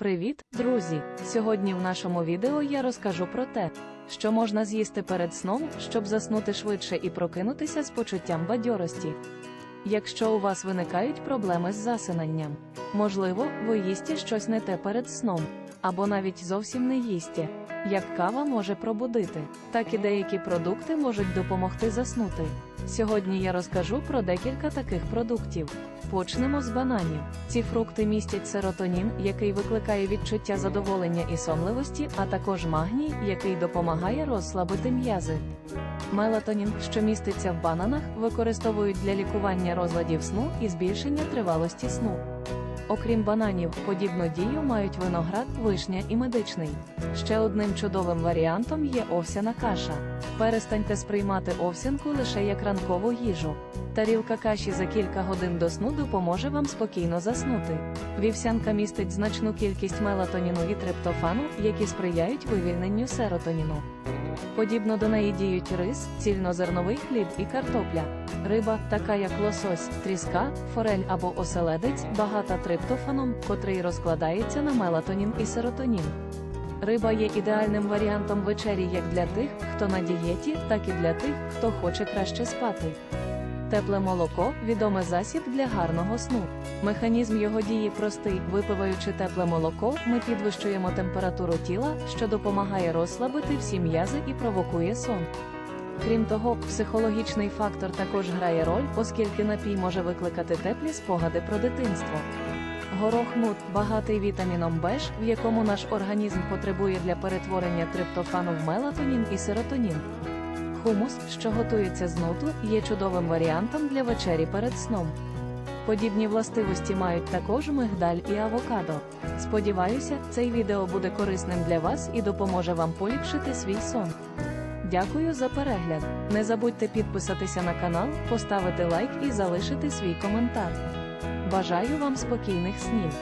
Привіт, друзі! Сьогодні в нашому відео я розкажу про те, що можна з'їсти перед сном, щоб заснути швидше і прокинутися з почуттям бадьорості. Якщо у вас виникають проблеми з засинанням, можливо, ви їсте щось не те перед сном, або навіть зовсім не їсте. Як кава може пробудити, так і деякі продукти можуть допомогти заснути. Сьогодні я розкажу про декілька таких продуктів. Почнемо з бананів. Ці фрукти містять серотонін, який викликає відчуття задоволення і сонливості, а також магній, який допомагає розслабити м'язи. Мелатонін, що міститься в бананах, використовують для лікування розладів сну і збільшення тривалості сну. Окрім бананів, подібну дію мають виноград, вишня і медичний. Ще одним чудовим варіантом є овсяна каша. Перестаньте сприймати овсянку лише як ранкову їжу. Тарілка каші за кілька годин до сну допоможе вам спокійно заснути. Вівсянка містить значну кількість мелатоніну і триптофану, які сприяють вивільненню серотоніну. Подібно до неї діють рис, цільнозерновий хліб і картопля. Риба, така як лосось, тріска, форель або оселедець, багата триптофаном, котрий розкладається на мелатонін і серотонін. Риба є ідеальним варіантом вечері як для тих, хто на дієті, так і для тих, хто хоче краще спати. Тепле молоко відомий засіб для гарного сну. Механізм його дії простий. Випиваючи тепле молоко, ми підвищуємо температуру тіла, що допомагає розслабити всі м'язи і провокує сон. Крім того, психологічний фактор також грає роль, оскільки напій може викликати теплі спогади про дитинство. Горох нут багатий вітаміном Б, в якому наш організм потребує для перетворення триптофану в мелатонін і серотонін. Хумус, що готується з нуту, є чудовим варіантом для вечері перед сном. Подібні властивості мають також мигдаль і авокадо. Сподіваюся, цей відео буде корисним для вас і допоможе вам поліпшити свій сон. Дякую за перегляд. Не забудьте підписатися на канал, поставити лайк і залишити свій коментар. Бажаю вам спокійних снів.